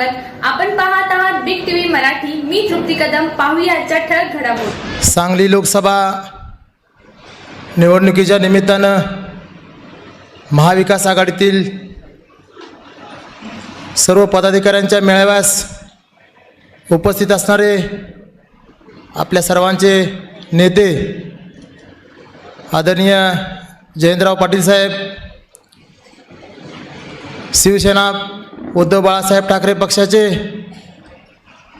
स्वागत. आपण पाहत आहात बिग टीव्ही मराठी. मी तृप्ती कदम. पाहूया ठळक घडामोडी. सांगली लोकसभा निवडणुकीच्या निमित्तानं महाविकास आघाडीतील सर्व पदाधिकाऱ्यांच्या मेळाव्यास उपस्थित असणारे आपल्या सर्वांचे नेते आदरणीय जयंतराव पाटील साहेब शिवसेना उद्धव बाळासाहेब ठाकरे पक्षाचे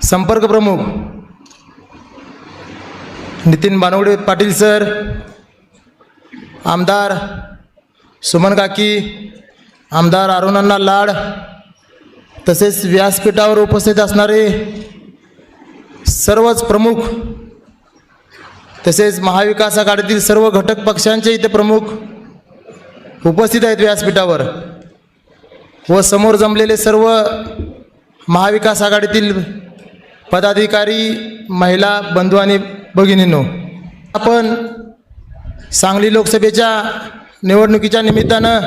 संपर्क प्रमुख नितीन बानवडे पाटील सर आमदार सुमन काकी आमदार अरुणांना लाड तसेच व्यासपीठावर उपस्थित असणारे सर्वच प्रमुख तसेच महाविकास आघाडीतील सर्व घटक पक्षांचे इथे प्रमुख उपस्थित आहेत व्यासपीठावर. व समोर जमलेले सर्व महाविकास आघाडीतील पदाधिकारी महिला बंधू आणि भगिनींनो आपण सांगली लोकसभेच्या निवडणुकीच्या निमित्तानं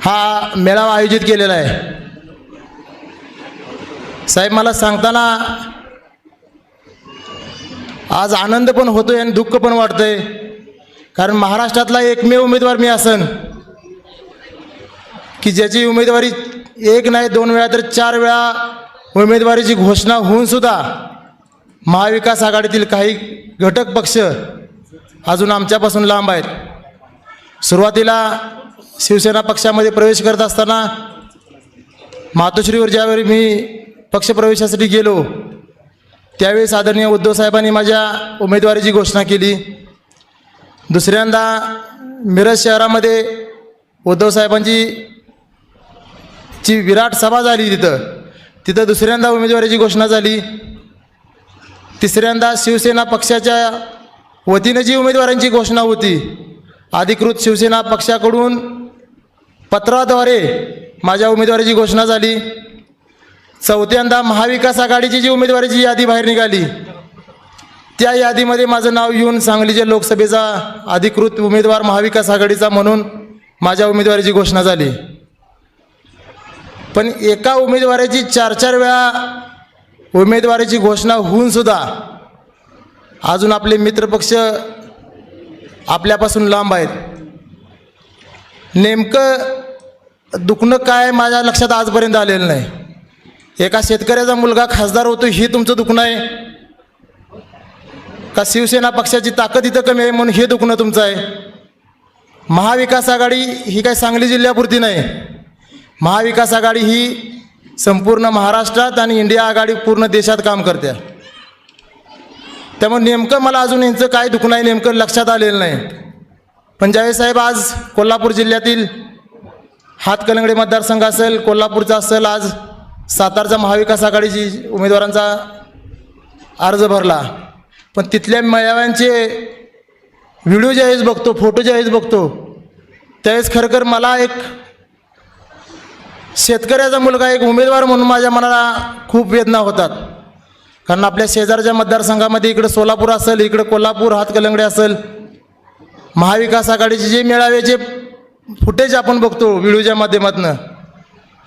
हा मेळावा आयोजित केलेला आहे. साहेब मला सांगताना आज आनंद पण होतोय आणि दुःख पण वाटतंय. कारण महाराष्ट्रातला एकमेव उमेदवार मी असन. की ज्याची उमेदवारी एक नाही दोन वेळा तर चार वेळा उमेदवारीची घोषणा होऊन सुद्धा महाविकास आघाडीतील काही घटक पक्ष अजून आमच्यापासून लांब आहेत. सुरुवातीला शिवसेना पक्षामध्ये प्रवेश करत असताना मातोश्रीवर ज्यावेळी मी पक्षप्रवेशासाठी गेलो त्यावेळेस आदरणीय उद्धव साहेबांनी माझ्या उमेदवारीची घोषणा केली. दुसऱ्यांदा मिरज शहरामध्ये उद्धव साहेबांची ची विराट सभा झाली तिथं. तिथं दुसऱ्यांदा उमेदवारीची घोषणा झाली. तिसऱ्यांदा शिवसेना पक्षाच्या वतीनं जी उमेदवारांची घोषणा होती अधिकृत शिवसेना पक्षाकडून पत्राद्वारे माझ्या उमेदवारीची घोषणा झाली. चौथ्यांदा महाविकास आघाडीची जी उमेदवारीची यादी बाहेर निघाली त्या यादीमध्ये माझं नाव येऊन सांगलीच्या लोकसभेचा अधिकृत उमेदवार महाविकास आघाडीचा म्हणून माझ्या उमेदवारीची घोषणा झाली. पण एका उमेदवाराची चार चार वेळा उमेदवारीची घोषणा होऊन सुद्धा अजून आपले मित्रपक्ष आपल्यापासून लांब आहेत. नेमकं दुखणं काय माझ्या लक्षात आजपर्यंत आलेलं नाही. एका शेतकऱ्याचा मुलगा खासदार होतो हे तुमचं दुखणं आहे? का शिवसेना पक्षाची ताकद इथं कमी आहे म्हणून हे दुखणं तुमचं आहे? महाविकास आघाडी ही काय सांगली जिल्ह्यापुरती नाही. महाविकास आघाडी ही संपूर्ण महाराष्ट्रात आणि इंडिया आघाडी पूर्ण देशात काम करते. त्यामुळे नेमकं मला अजून यांचं काय दुखणं आहे नेमकं लक्षात आलेलं नाही. पण ज्यावेळेस साहेब आज कोल्हापूर जिल्ह्यातील हातकलंगडे मतदारसंघ असेल कोल्हापूरचा असेल आज सातारचा महाविकास आघाडीची उमेदवारांचा अर्ज भरला. पण तिथल्या मेळाव्यांचे व्हिडिओ ज्यावेळेस बघतो फोटो ज्यावेळेस बघतो त्यावेळेस खरखर मला एक शेतकऱ्याचा मुलगा एक उमेदवार म्हणून माझ्या मनाला खूप वेदना होतात. कारण आपल्या शेजारच्या मतदारसंघामध्ये इकडं सोलापूर असेल इकडं कोल्हापूर हातकलंगडे असेल. महाविकास आघाडीचे जे मेळाव्याचे फुटेज आपण बघतो व्हिडिओच्या माध्यमातून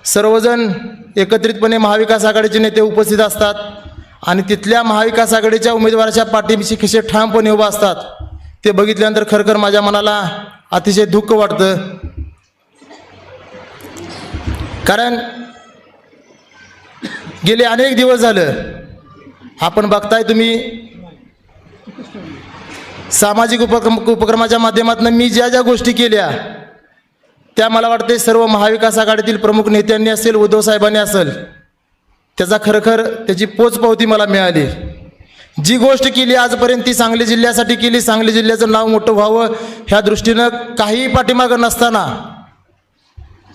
सर्वजण एकत्रितपणे महाविकास आघाडीचे नेते उपस्थित असतात आणि तिथल्या महाविकास आघाडीच्या उमेदवाराच्या पाठीशी खिसे ठामपणे उभा असतात. ते बघितल्यानंतर खरखर माझ्या मनाला अतिशय दुःख वाटतं. कारण गेले अनेक दिवस झालं आपण बघताय तुम्ही सामाजिक उपक्रम उपक्रमाच्या माध्यमातून मी ज्या ज्या गोष्टी केल्या त्या मला वाटते सर्व महाविकास आघाडीतील प्रमुख नेत्यांनी असेल उद्धव साहेबांनी असेल त्याचा खरखर त्याची पोचपावती मला मिळाली. जी गोष्ट केली आजपर्यंत ती सांगली जिल्ह्यासाठी केली सांगली जिल्ह्याचं नाव मोठं व्हावं ह्या दृष्टीनं काहीही पाठीमागं नसताना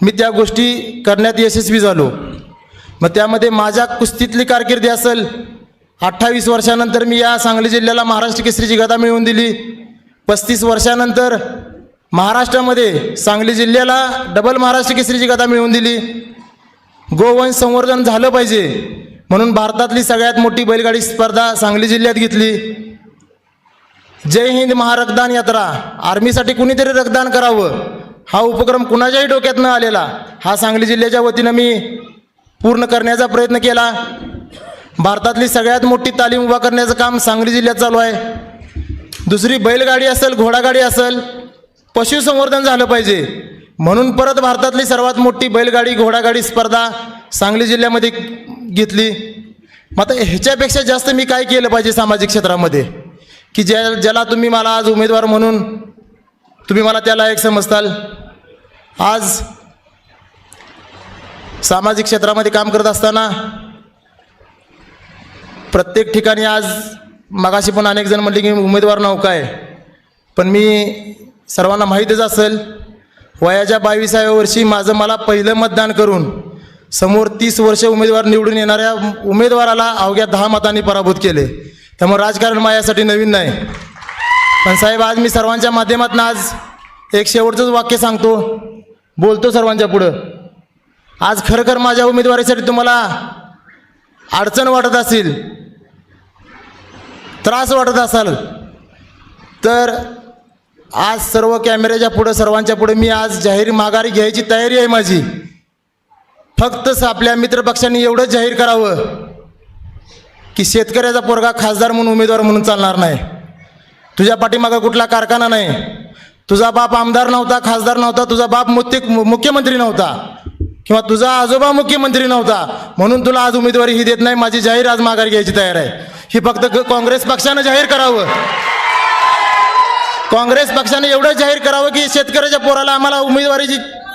मी त्या गोष्टी करण्यात यशस्वी झालो. मग त्यामध्ये माझ्या कुस्तीतली कारकिर्दी असेल अठ्ठावीस वर्षानंतर मी या सांगली जिल्ह्याला महाराष्ट्र केसरीची गदा मिळवून दिली. पस्तीस वर्षानंतर महाराष्ट्रामध्ये सांगली जिल्ह्याला डबल महाराष्ट्र केसरीची गदा मिळवून दिली. गोवंश संवर्धन झालं पाहिजे म्हणून भारतातली सगळ्यात मोठी बैलगाडी स्पर्धा सांगली जिल्ह्यात घेतली. जय हिंद महारक्तदान यात्रा आर्मीसाठी कुणीतरी रक्तदान करावं हा उपक्रम कुणाच्याही डोक्यात न आलेला हा सांगली जिल्ह्याच्या वतीनं मी पूर्ण करण्याचा प्रयत्न केला. भारतातली सगळ्यात मोठी तालीम उभा करण्याचं काम सांगली जिल्ह्यात चालू आहे. दुसरी बैलगाडी असेल घोडागाडी असेल पशुसंवर्धन झालं पाहिजे. म्हणून परत भारतातली सर्वात मोठी बैलगाडी घोडागाडी स्पर्धा सांगली जिल्ह्यामध्ये घेतली. मग आता ह्याच्यापेक्षा जास्त मी काय केलं पाहिजे सामाजिक क्षेत्रामध्ये? की ज्या ज्याला तुम्ही मला आज उमेदवार म्हणून तुम्ही मला त्याला एक समजताल? आज सामाजिक क्षेत्रामध्ये काम करत असताना प्रत्येक ठिकाणी आज मगाशी पण अनेक जण म्हणले की उमेदवार नौका आहे. पण मी सर्वांना माहीतच असेल वयाच्या बावीसाव्या वर्षी माझं मला पहिलं मतदान करून समोर तीस वर्ष उमेदवार निवडून येणाऱ्या उमेदवाराला अवघ्या दहा मतांनी पराभूत केले. त्यामुळे राजकारण माझ्यासाठी नवीन नाही. पण साहेब आज मी सर्वांच्या माध्यमातून आज एक शेवटचंच वाक्य सांगतो. बोलतो सर्वांच्या पुढं. आज खरं माझ्या उमेदवारीसाठी तुम्हाला अडचण वाटत असेल त्रास वाटत असाल तर आज सर्व कॅमेऱ्याच्या पुढं सर्वांच्या पुढे मी आज जाहीर माघारी घ्यायची तयारी आहे माझी. फक्त आपल्या मित्रपक्षांनी एवढंच जाहीर करावं की शेतकऱ्याचा पोरगा खासदार म्हणून उमेदवार म्हणून चालणार नाही. तुझ्या पाठीमागं कुठला कारखाना नाही. तुझा बाप आमदार नव्हता खासदार नव्हता तुझा बाप मुत्य मुख्यमंत्री नव्हता. किंवा तुझा आजोबा मुख्यमंत्री नव्हता. म्हणून तुला आज उमेदवारी ही देत नाही माझी जाहीर आज माघार घ्यायची तयार आहे. ही फक्त काँग्रेस पक्षानं जाहीर करावं. काँग्रेस पक्षाने एवढं जाहीर करावं की शेतकऱ्याच्या पोराला आम्हाला उमेदवारी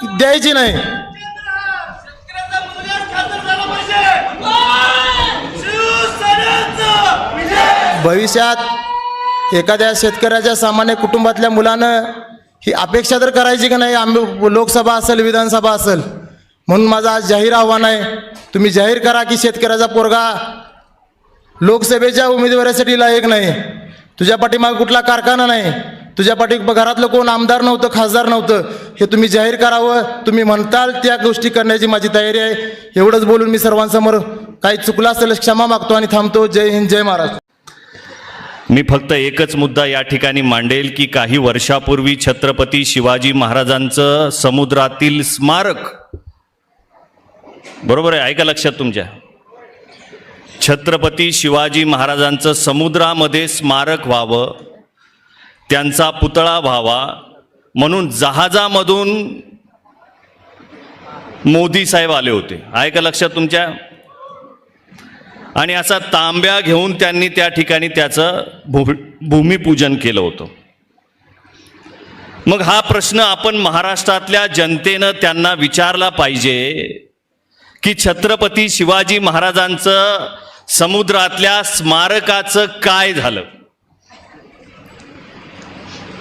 द्यायची नाही. भविष्यात एखाद्या शेतकऱ्याच्या सामान्य कुटुंबातल्या मुलानं ही अपेक्षा तर करायची की नाही आम्ही लोकसभा असेल विधानसभा असेल. म्हणून माझं आज जाहीर आव्हान आहे तुम्ही जाहीर करा की शेतकऱ्याचा पोरगा लोकसभेच्या उमेदवारीसाठी लायक नाही. तुझ्या पाठीमागे कुठला कारखाना नाही. तुझ्या पाठी घरातलं कोण आमदार नव्हतं खासदार नव्हतं हे तुम्ही जाहीर करावं. तुम्ही म्हणताल त्या गोष्टी करण्याची माझी तयारी आहे. एवढंच बोलून मी सर्वांसमोर काही चुकलं असेल क्षमा मागतो आणि थांबतो. जय हिंद जय महाराष्ट्र. मी फक्त एकच मुद्दा या ठिकाणी मांडेल की काही वर्षापूर्वी छत्रपती शिवाजी महाराजांचं समुद्रातील स्मारक. बरोबर आहे? ऐका लक्षात तुमच्या. छत्रपती शिवाजी महाराजांचं समुद्रामध्ये स्मारक व्हावं त्यांचा पुतळा व्हावा म्हणून जहाजामधून मोदी साहेब आले होते. ऐका लक्षात तुमच्या? आणि असा तांब्या घेऊन त्यांनी त्या ठिकाणी त्याचं भू भूमिपूजन केलं होतं. मग हा प्रश्न आपण महाराष्ट्रातल्या जनतेनं त्यांना विचारला पाहिजे की छत्रपती शिवाजी महाराजांचं समुद्रातल्या स्मारकाचं काय झालं?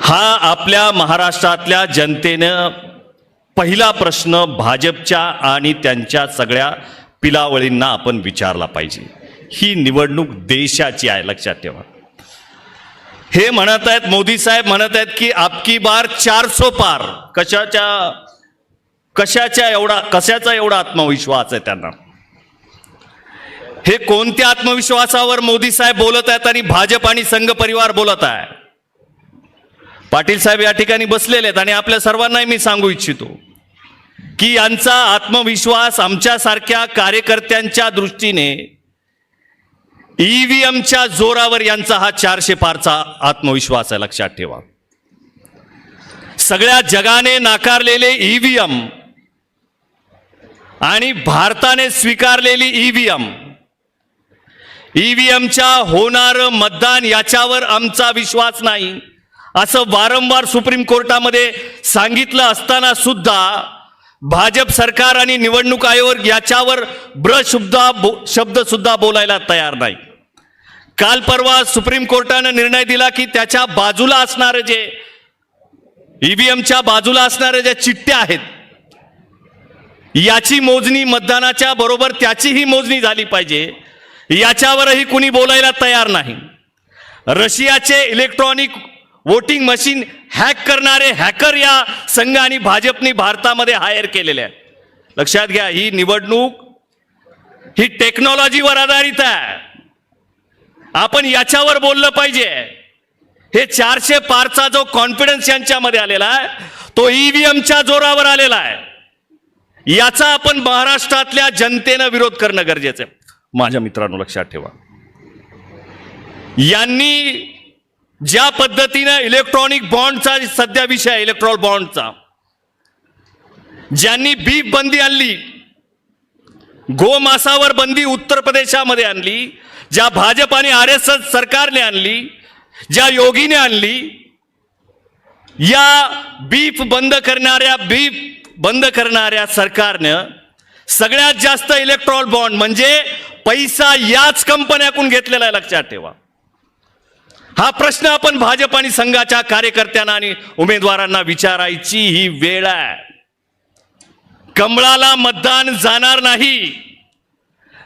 हा आपल्या महाराष्ट्रातल्या जनतेनं पहिला प्रश्न भाजपच्या आणि त्यांच्या सगळ्या पिलावळींना आपण विचारला पाहिजे. ही निवडणूक देशाची आहे लक्षात ठेवा. हे म्हणत आहेत मोदी साहेब म्हणत आहेत की आपकी बार चारसो पार. कशाच्या कशाच्या एवढा कशाचा एवढा आत्मविश्वास आहे त्यांना? हे कोणत्या आत्मविश्वासावर मोदी साहेब बोलत आहेत आणि भाजप आणि संघ परिवार बोलत आहे? पाटील साहेब या ठिकाणी बसलेले आहेत आणि आपल्या सर्वांनाही मी सांगू इच्छितो की यांचा आत्मविश्वास आमच्यासारख्या कार्यकर्त्यांच्या दृष्टीने ईव्हीएमच्या जोरावर यांचा हा चारशे पारचा आत्मविश्वास आहे लक्षात ठेवा. सगळ्या जगाने नाकारलेले ईव्हीएम आणि भारताने स्वीकारलेली ईव्हीएम ईव्हीएमच्या होणारं मतदान याच्यावर आमचा विश्वास नाही. असं वारंवार सुप्रीम कोर्टामध्ये सांगितलं असताना सुद्धा भाजप सरकार आणि निवडणूक आयोग याच्यावर ब्रसुद्धा बो शब्दसुद्धा बोलायला तयार नाही. काल परवा सुप्रीम कोर्टानं निर्णय दिला की त्याच्या बाजूला असणारे जे ईव्हीएमच्या बाजूला असणाऱ्या ज्या चिठ्ठ्या आहेत याची मोजणी मतदानाच्या बरोबर त्याचीही मोजणी झाली पाहिजे. याच्यावरही कुणी बोलायला तयार नाही. रशियाचे इलेक्ट्रॉनिक वोटिंग मशीन हॅक करणारे हॅकर या संघ आणि भाजपनी भारतामध्ये हायर केलेले आहे लक्षात घ्या ही निवडणूक ही टेक्नॉलॉजीवर आधारित आहे. आपण याच्यावर बोललं पाहिजे. हे चारशे पारचा जो कॉन्फिडन्स यांच्यामध्ये आलेला आहे तो ईव्हीएमच्या जोरावर आलेला आहे. याचा आपण महाराष्ट्रातल्या जनतेनं विरोध करणं गरजेचं आहे. माझ्या मित्रांनो लक्षात ठेवा. यांनी ज्या पद्धतीनं इलेक्ट्रॉनिक बॉन्डचा सध्या विषय आहे इलेक्ट्रॉल बॉन्डचा ज्यांनी बीफ बंदी आणली गोमासावर बंदी उत्तर प्रदेशामध्ये आणली ज्या भाजप आणि आर एस एस सरकारने आणली ज्या योगीने आणली या बीफ बंद करणाऱ्या बीफ बंद करणाऱ्या सरकारनं सगळ्यात जास्त इलेक्ट्रॉल बॉन्ड म्हणजे पैसा याच कंपन्याकडून घेतलेला आहे लक्षात ठेवा. हा प्रश्न आपण भाजप आणि संघाच्या कार्यकर्त्यांना आणि उमेदवारांना विचारायची ही वेळ आहे. कमळाला मतदान जाणार नाही.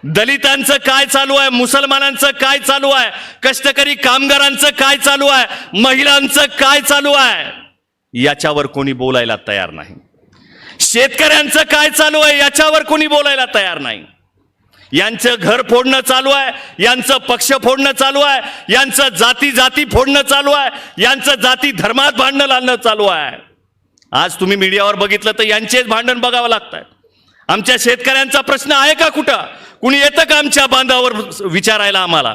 दलितांचं काय चालू आहे? मुसलमानांचं काय चालू आहे? कष्टकरी कामगारांचं काय चालू आहे? महिलांचं काय चालू आहे? याच्यावर कोणी बोलायला तयार नाही. शेतकऱ्यांचं काय चालू आहे? याच्यावर कोणी बोलायला तयार नाही. यांचं घर फोडणं चालू आहे यांचं पक्ष फोडणं चालू आहे यांचं जाती जाती फोडणं चालू आहे यांचं जाती धर्मात भांडणं लावणं चालू आहे. आज तुम्ही मीडियावर बघितलं तर यांचेच भांडण बघावं लागतंय. आमच्या शेतकऱ्यांचा प्रश्न आहे का कुठं? कुणी येतं का आमच्या बांधावर विचारायला आम्हाला?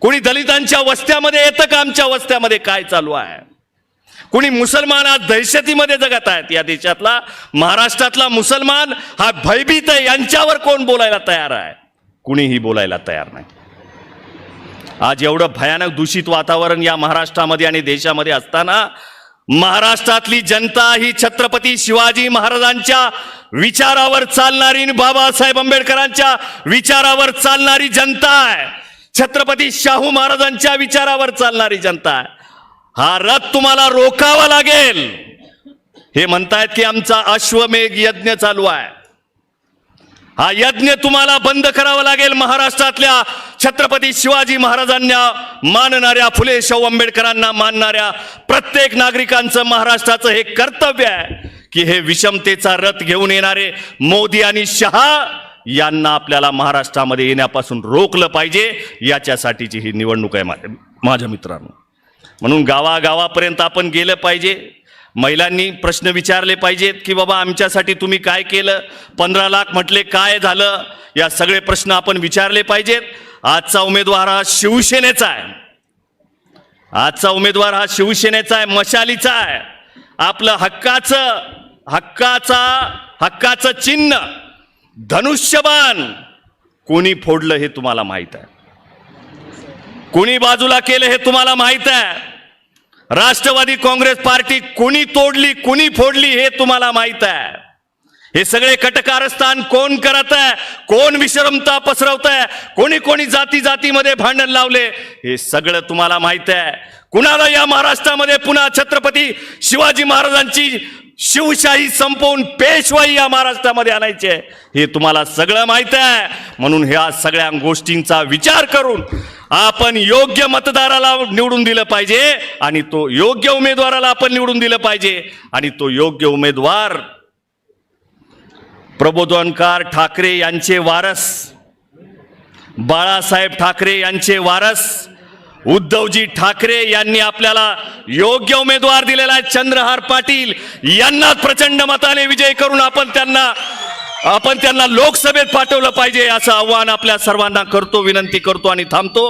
कुणी दलितांच्या वस्त्यामध्ये येतं का आमच्या वस्त्यामध्ये? काय चालू आहे? कुणी मुसलमान आज दहशतीमध्ये जगत आहेत? या देशातला महाराष्ट्रातला मुसलमान हा भयभीत आहे. यांच्यावर कोण बोलायला तयार आहे? कुणीही बोलायला तयार नाही. आज एवढं भयानक दूषित वातावरण या महाराष्ट्रामध्ये आणि देशामध्ये असताना महाराष्ट्रातली जनता ही छत्रपती शिवाजी महाराजांच्या विचारावर चालणारी आणि बाबासाहेब आंबेडकरांच्या विचारावर चालणारी जनता आहे. छत्रपती शाहू महाराजांच्या विचारावर चालणारी जनता आहे. हा रथ तुम्हाला रोखावा लागेल. हे म्हणतायत की आमचा अश्वमेघ यज्ञ चालू आहे. हा यज्ञ तुम्हाला बंद करावा लागेल महाराष्ट्रातल्या छत्रपती शिवाजी महाराजांना मानणाऱ्या फुले शाहू आंबेडकरांना मानणाऱ्या प्रत्येक नागरिकांचं महाराष्ट्राचं हे कर्तव्य आहे की हे विषमतेचा रथ घेऊन येणारे मोदी आणि शहा यांना आपल्याला महाराष्ट्रामध्ये येण्यापासून रोखलं पाहिजे याच्यासाठीची ही निवडणूक आहे माझ्या माझ्या मित्रांनो. म्हणून गावागावापर्यंत आपण गेलं पाहिजे. महिलांनी प्रश्न विचारले पाहिजेत की बाबा आमच्यासाठी तुम्ही काय केलं? पंधरा लाख म्हटले काय झालं? या सगळे प्रश्न आपण विचारले पाहिजेत. आजचा उमेदवार हा शिवसेनेचा आहे. आजचा उमेदवार हा शिवसेनेचा आहे मशालीचा आहे. आपलं हक्काचं हक्काचा हक्काचं चिन्ह धनुष्यबाण कोणी फोडलं हे तुम्हाला माहीत आहे? कोणी बाजूला केलं हे तुम्हाला माहीत आहे? राष्ट्रवादी काँग्रेस पार्टी कुणी तोडली कुणी फोडली हे तुम्हाला माहीत आहे. हे सगळे कटकारस्थान कोण करत आहे? कोण विश्रमता पसरवत आहे? कोणी कोणी जाती जातीमध्ये भांडण लावले? हे सगळं तुम्हाला माहीत आहे. कुणाला या महाराष्ट्रामध्ये पुन्हा छत्रपती शिवाजी महाराजांची शिवशाही संपवून पेशवाई या महाराष्ट्रामध्ये आणायची आहे? हे तुम्हाला सगळं माहीत आहे. म्हणून ह्या सगळ्या गोष्टींचा विचार करून आपण योग्य मतदाराला निवडून दिलं पाहिजे आणि तो योग्य उमेदवाराला आपण निवडून दिलं पाहिजे आणि तो योग्य उमेदवार प्रबोधनकार ठाकरे यांचे वारस बाळासाहेब ठाकरे यांचे वारस उद्धवजी ठाकरे यांनी आपल्याला योग्य उमेदवार दिलेला आहे. चंद्रहार पाटील यांना प्रचंड मताने विजय करून आपण त्यांना आपण त्यांना लोकसभेत पाठवलं पाहिजे असं आव्हान आपल्या सर्वांना करतो विनंती करतो आणि थांबतो.